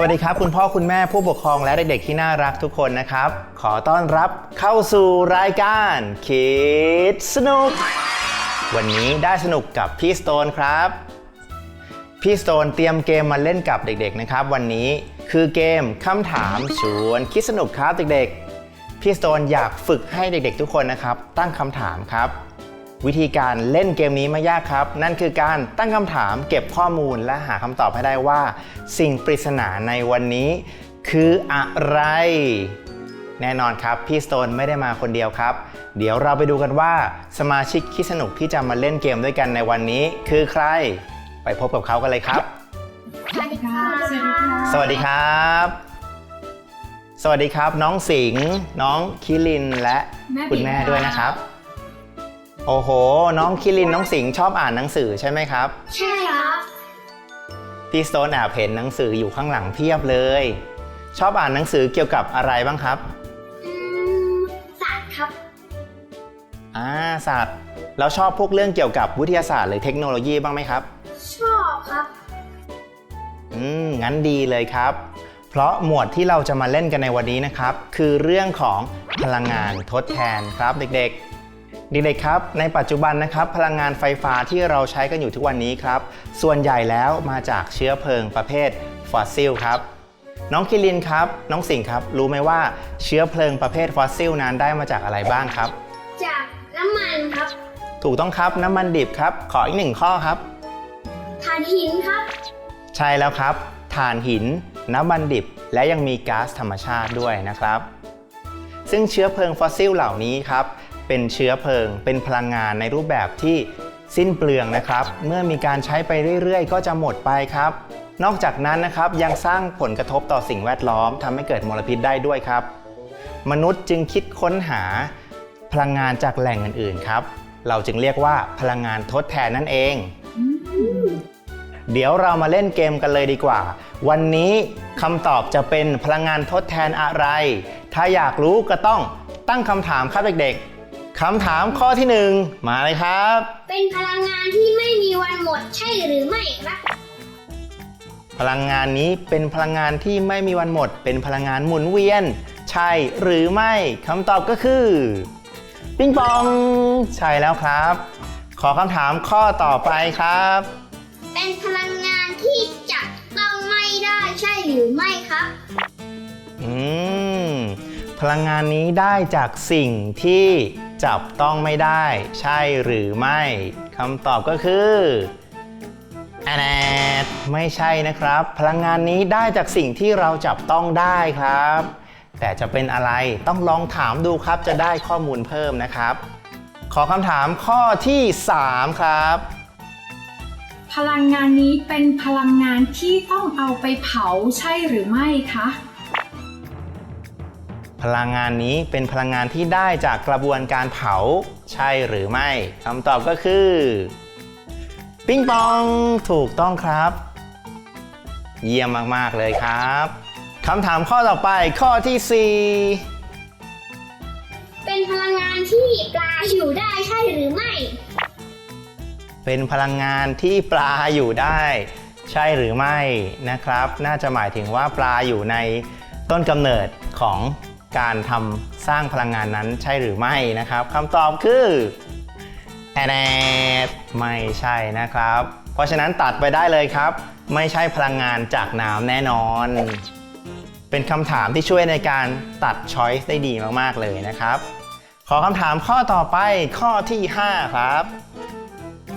วัสดีครับ คุณพ่อคุณแม่ผู้ปกครองและเด็กๆที่น่ารักทุกคนนะครับ ขอต้อนรับเข้าสู่รายการคิดสนุก วันนี้ได้สนุกกับพี่สโตนครับ พี่สโตนเตรียมเกมมาเล่นกับเด็กๆนะครับ วันนี้คือเกมคำถามชวนคิดสนุกครับเด็กๆพี่สโตนอยากฝึกให้เด็กๆ ทุกคนนะครับ ตั้งคำถามครับ วิธีการเล่นเกมนี้ไม่ยากครับ นั่นคือการตั้งคำถามเก็บข้อมูลและหาคำตอบให้ได้ว่า สิ่งปริศนาในวันนี้คืออะไร แน่นอนครับ พี่สโตนไม่ได้มาคนเดียวครับ เดี๋ยวเราไปดูกันว่า สมาชิกคิดสนุกที่จะมาเล่นเกมด้วยกันในวันนี้ คือใคร ไปพบกับเขากันเลยครับ สวัสดีค่ะสวัสดีครับ สวัสดีครับ น้องสิงห์น้องคิรินและคุณแม่ด้วยนะครับ โอ้โห น้องคิรินน้องสิงห์ชอบอ่านหนังสือใช่ไหมครับ ใช่ครับพี่สโตนแอบเห็นหนังสืออยู่ข้างหลังเพียบเลย ชอบอ่านหนังสือเกี่ยวกับอะไรบ้างครับ อืมสัตว์ครับ อ่าศาสตร์แล้วชอบพวกเรื่องเกี่ยวกับวิทยาศาสตร์หรือเทคโนโลยีบ้างไหมครับ ชอบครับ อืม งั้นดีเลยครับ เพราะหมวดที่เราจะมาเล่นกันในวันนี้นะครับ คือเรื่องของพลังงานทดแทนครับเด็กๆ เด็กๆครับ ในปัจจุบันนะครับ พลังงานไฟฟ้าที่เราใช้กันอยู่ทุกวันนี้ครับ ส่วนใหญ่แล้วมาจากเชื้อเพลิงประเภทฟอสซิลครับ น้องคิรินครับ น้องสิงห์ครับ รู้ไหมว่าเชื้อเพลิงประเภทฟอสซิลนั้นได้มาจากอะไรบ้างครับ จากน้ำมันครับ ถูกต้องครับน้ำมันดิบครับ ขออีกหนึ่งข้อครับ ถ่านหินครับ ใช่แล้วครับถ่านหิน น้ำมันดิบ และยังมีก๊าซธรรมชาติด้วยนะครับ ซึ่งเชื้อเพลิงฟอสซิลเหล่านี้ครับ เป็นเชื้อเพลิง เป็นพลังงานในรูปแบบที่สิ้นเปลืองนะครับ เมื่อมีการใช้ไปเรื่อยๆ ก็จะหมดไปครับ นอกจากนั้นนะครับยังสร้างผลกระทบต่อสิ่งแวดล้อมทำให้เกิดมลพิษได้ด้วยครับ มนุษย์จึงคิดค้นหาพลังงานจากแหล่งอื่นๆครับ เราจึงเรียกว่าพลังงานทดแทนนั่นเอง เดี๋ยวเรามาเล่นเกมกันเลยดีกว่า วันนี้คำตอบจะเป็นพลังงานทดแทนอะไร ถ้าอยากรู้ก็ต้องตั้งคำถามครับเด็กๆ คำถามข้อที่หนึ่งมาเลยครับ เป็นพลังงานที่ไม่มีวันหมดใช่หรือไม่ครับ พลังงานนี้เป็นพลังงานที่ไม่มีวันหมด เป็นพลังงานหมุนเวียน ใช่หรือไม่คำตอบก็คือปิงปอง ใช่แล้วครับ ขอคำถามข้อต่อไปครับ เป็นพลังงานที่จับต้องไม่ได้ใช่หรือไม่ครับ อืม พลังงานนี้ได้จากสิ่งที่ จับต้องไม่ได้ ใช่หรือไม่คำตอบก็คือแอนแอดไม่ใช่นะครับ พลังงานนี้ได้จากสิ่งที่เราจับต้องได้ครับ แต่จะเป็นอะไรต้องลองถามดูครับจะได้ข้อมูลเพิ่มนะครับ ขอคำถามข้อที่ 3 ครับ พลังงานนี้เป็นพลังงานที่ต้องเอาไปเผาใช่หรือไม่คะ พลังงานนี้เป็นพลังงานที่ได้จากกระบวนการเผาใช่หรือไม่คำตอบก็คือ ปิงปองถูกต้องครับ เยี่ยมมาก ๆ เลยครับคำถามข้อต่อไปข้อที่เป็นพลังงานที่ปลาอยู่ได้ใช่หรือไม่4เป็นพลังงานที่ปลาอยู่ได้ ใช่หรือไม่นะครับ น่าจะหมายถึงว่าปลาอยู่ในต้นกำเนิดของ การทำสร้างพลังงานนั้นใช่หรือไม่นะครับคำตอบคือแอนไม่ใช่นะครับ เพราะฉะนั้นตัดไปได้เลยครับ ไม่ใช่พลังงานจากน้ำแน่นอน เป็นคำถามที่ช่วยในการตัดช้อยส์ได้ดีมากๆเลยนะครับ ขอคำถามข้อต่อไปข้อที่ 5 ครับ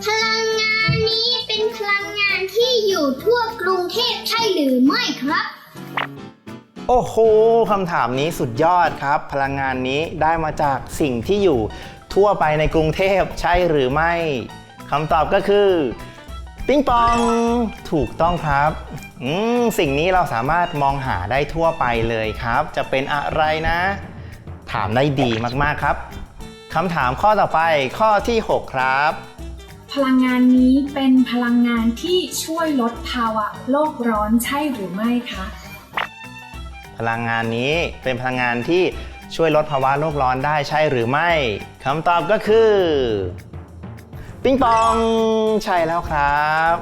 พลังงานนี้เป็นพลังงานที่อยู่ทั่วกรุงเทพใช่หรือไม่ครับ โอ้โหคำถามนี้สุดยอดครับ พลังงานนี้ได้มาจากสิ่งที่อยู่ทั่วไปในกรุงเทพใช่หรือไม่คำตอบก็คือ ปิงปอง ถูกต้องครับอืมสิ่งนี้เราสามารถมองหาได้ทั่วไปเลยครับ จะเป็นอะไรนะ ถามได้ดีมากๆครับคำถามข้อต่อไปข้อที่ 6 ครับ พลังงานนี้เป็นพลังงานที่ช่วยลดภาวะโลกร้อนใช่หรือไม่คะ พลังงานนี้เป็นพลังงานที่ช่วยลดภาวะโลกร้อนได้ใช่หรือไม่คำตอบก็คือ ปิงปอง ใช่แล้วครับ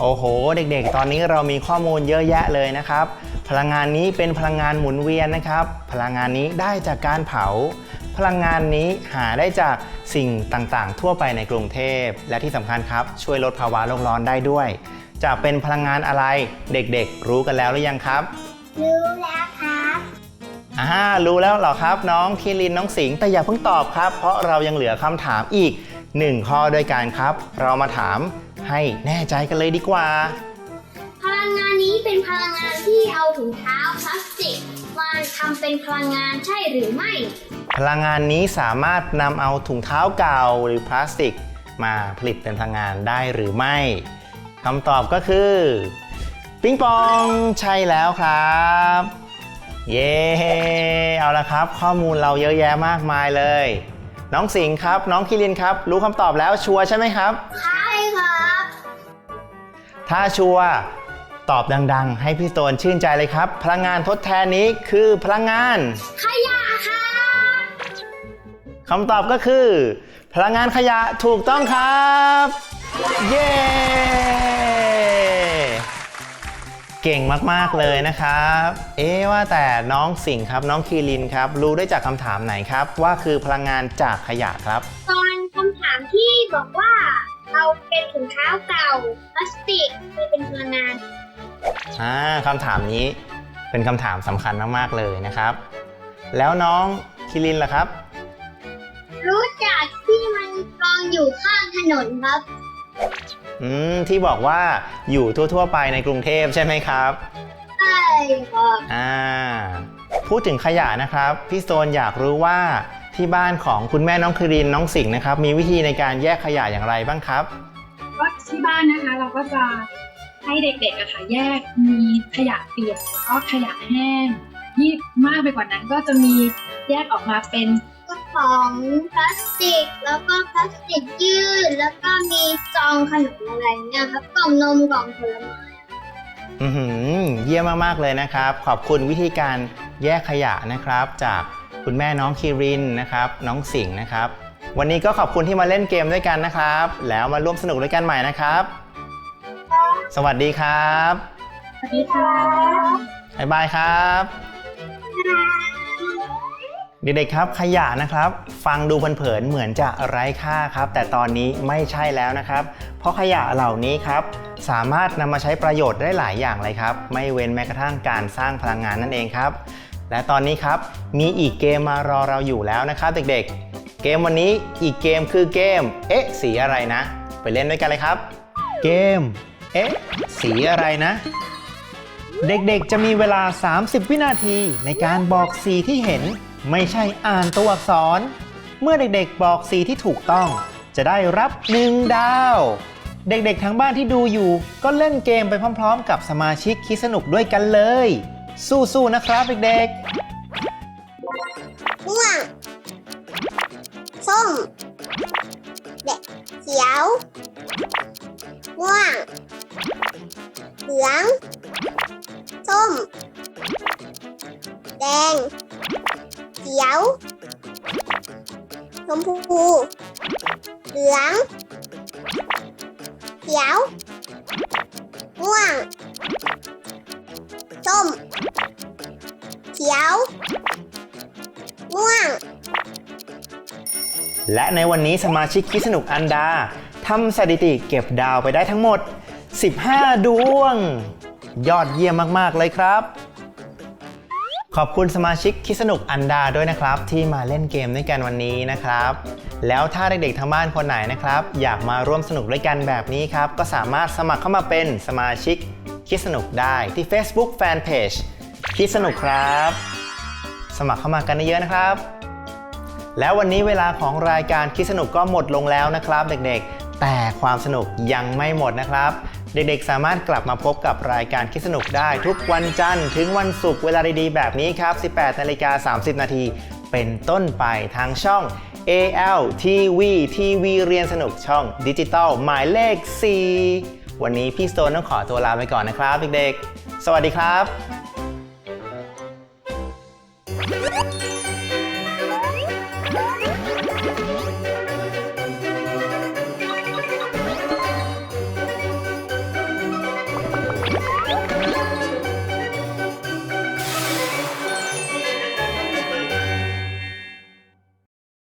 โอ้โห เด็กๆ ตอนนี้เรามีข้อมูลเยอะแยะเลยนะครับ พลังงานนี้เป็นพลังงานหมุนเวียนนะครับ พลังงานนี้ได้จากการเผา พลังงานนี้หาได้จากสิ่งต่างๆ ทั่วไปในกรุงเทพ และที่สำคัญครับ ช่วยลดภาวะโลกร้อนได้ด้วย จะเป็นพลังงานอะไร เด็กๆ รู้กันแล้วหรือยังครับ รู้แล้วครับอ่ารู้แล้วเหรอครับ น้องคีรินน้องสิงห์แต่อย่าเพิ่งตอบครับ เพราะเรายังเหลือคำถามอีกหนึ่งข้อด้วยกันครับ เรามาถามให้แน่ใจกันเลยดีกว่า พลังงานนี้เป็นพลังงานที่เอาถุงเท้าพลาสติกมาทำเป็นพลังงานใช่หรือไม่ พลังงานนี้สามารถนำเอาถุงเท้าเก่าหรือพลาสติก มาผลิตเป็นพลังงานได้หรือไม่คำตอบก็คือ ปิงปองใช่แล้วครับ เย้เอาละครับ ข้อมูลเราเยอะแยะมากมายเลย น้องสิงห์ครับ น้องคิรินครับ รู้คำตอบแล้วชัวร์ใช่ไหมครับ ใช่ครับ ถ้าชัวร์ตอบดัง ๆ ให้พี่โตนชื่นใจเลยครับ พลังงานทดแทนนี้คือพลังงานขยะครับคำตอบก็คือ พลังงานขยะถูกต้องครับ เย้ เก่งมากๆเลยนะครับ เอ๊ะว่าแต่น้องสิงห์ครับน้องคีรินครับ รู้ได้จากคำถามไหนครับ ว่าคือพลังงานจากขยะครับ ตอนคำถามที่บอกว่าเราเป็นถุงเท้าเก่าพลาสติกที่เป็นพลังงานอ่าคำถามนี้เป็นคำถามสำคัญมากๆเลยนะครับ แล้วน้องคิรินล่ะครับ รู้จักที่มันกองอยู่ข้างถนนครับ อืมที่บอกว่าอยู่ทั่ว ๆ ไปในกรุงเทพใช่ไหมครับ ใช่ครับอ่า พูดถึงขยะนะครับ พี่โซนอยากรู้ว่าที่บ้านของคุณแม่น้องครินน้องสิงห์นะครับ มีวิธีในการแยกขยะอย่างไรบ้างครับ ก็ที่บ้านนะคะเราก็จะให้เด็กๆอะค่ะแยกมีขยะเปียกแล้วก็ขยะแห้งที่มากไปกว่านั้นก็จะมีแยกออกมาเป็น กระป๋องพลาสติก แล้วก็พลาสติกยืด แล้วก็มีซองขนมอะไรเงี้ยครับกล่องนมกล่องผลไม้อือหือเยี่ยมมากๆเลยนะครับ ขอบคุณวิธีการแยกขยะนะครับ จากคุณแม่น้องคีรินนะครับ น้องสิงห์นะครับ วันนี้ก็ขอบคุณที่มาเล่นเกมด้วยกันนะครับ แล้วมาร่วมสนุกด้วยกันใหม่นะครับ สวัสดีครับสวัสดีค่ะบ๊ายบายครับ เด็กๆครับขยะนะครับ ฟังดูเผินๆเหมือนจะไร้ค่าครับ แต่ตอนนี้ไม่ใช่แล้วนะครับ เพราะขยะเหล่านี้ครับสามารถนำมาใช้ประโยชน์ได้หลายอย่างเลยครับ ไม่เว้นแม้กระทั่งการสร้างพลังงานนั่นเองครับ และตอนนี้ครับมีอีกเกมมารอเราอยู่แล้วนะครับ เด็กๆ เกมวันนี้อีกเกมคือเกม เอ๊ะ สีอะไรนะ ไปเล่นด้วยกันเลยครับ เกม เอ๊ะ สีอะไรนะ เด็กๆ จะมีเวลา 30 วินาทีในการบอกสีที่เห็น ไม่ใช่อ่านตัวอักษร เมื่อเด็กๆบอกสีที่ถูกต้อง จะได้รับ1ดาว เด็กๆทั้งบ้านที่ดูอยู่ ก็เล่นเกมไปพร้อม ๆ กับสมาชิกคิดสนุกด้วยกันเลย สู้ๆนะครับเด็กๆม่วงส้มแดงเขียวม่วงเหลืองส้ม แดง เขียว ชมพู เหลือง เขียว ม่วง ส้ม เขียว ม่วง และในวันนี้สมาชิกคิดสนุกอันดาทำสถิติเก็บดาวไปได้ทั้งหมด 15 ดวง ยอดเยี่ยมมาก ๆ เลยครับ ขอบคุณสมาชิกคิดสนุกอันดาด้วยนะครับ ที่มาเล่นเกมด้วยกันวันนี้นะครับ แล้วถ้าเด็กๆทางบ้านคนไหนนะครับ อยากมาร่วมสนุกด้วยกันแบบนี้ครับ ก็สามารถสมัครเข้ามาเป็นสมาชิกคิดสนุกได้ที่ Facebook Fanpage คิดสนุกครับ สมัครเข้ามากันเยอะๆนะครับ แล้ววันนี้เวลาของรายการคิดสนุกก็หมดลงแล้วนะครับ เด็กๆ แต่ความสนุกยังไม่หมดนะครับ เด็กๆ สามารถกลับมาพบกับรายการคิดสนุกได้ ทุกวันจันทร์ถึงวันศุกร์เวลาดีๆ แบบนี้ครับ 18นาฬิกา30 นาที เป็นต้นไปทางช่อง AL TV ทีวีเรียนสนุกช่องดิจิตอลหมายเลข 4 วันนี้พี่สโตนต้องขอตัวลาไปก่อนนะครับเด็กๆ สวัสดีครับ